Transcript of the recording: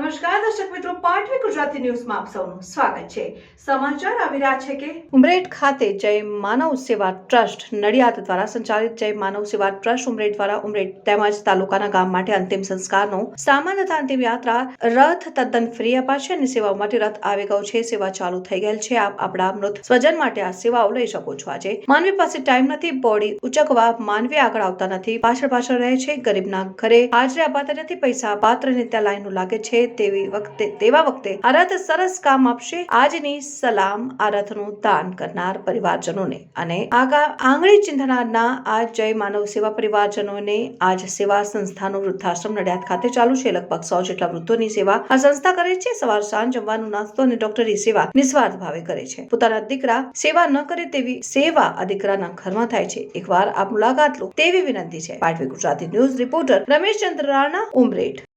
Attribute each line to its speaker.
Speaker 1: નમસ્કાર, દર્શક મિત્રો, પાટવી ગુજરાતી ન્યૂઝમાં આપ સૌનું સ્વાગત છે. સમાચાર આવી રહ્યા છે કે ઉમરેઠ ખાતે જય માનવ સેવા ટ્રસ્ટ નડિયાદ દ્વારા સંચાલિત જય માનવ સેવા ટ્રસ્ટ ઉમરેઠ દ્વારા ઉમરેઠ તેમજ તાલુકાના ગામ માટે અંતિમ સંસ્કારનો સામાન્ય તથા અંતિમ યાત્રા રથ તદ્દન ફ્રી અપાશે અને સેવાઓ માટે રથ આવી ગયો છે, સેવા ચાલુ થઈ ગયેલ છે. આપ આપણા મૃત સ્વજન માટે આ સેવાઓ લઈ શકો છો. આજે માનવી પાસે ટાઈમ નથી, બોડી ઉચકવા માનવી આગળ આવતા નથી, પાછળ પાછળ રહે છે, ગરીબના ઘરે હાજરી અપાતા નથી, પૈસા પાત્ર ને ત્યાં લાઈનો લાગે છે. તેવી વખતે, તેવા વખતે આ સરસ કામ આપશે. આજની સલામ આ દાન કરનાર પરિવારજનોને અને આગા, આંગળી ચિંધનારના આ જય માનવ સેવા પરિવારજનોને આજ સેવા સંસ્થાનું વૃદ્ધાશ્રમ નડિયાદ ખાતે ચાલુ છે. લગભગ સો જેટલા વૃદ્ધોની સેવા આ સંસ્થા કરે છે. સવાર સાંજ જમવાનું નાસ્તો અને ડોક્ટરી સેવા નિસ્વાર્થ ભાવે કરે છે. પોતાના દીકરા સેવા ન કરે તેવી સેવા આ દીકરાના ઘરમાં થાય છે. એકવાર આ મુલાકાત લો તેવી વિનંતી છે. Patvi Gujarati news reporter Ramesh Chandra Rana, Umreth.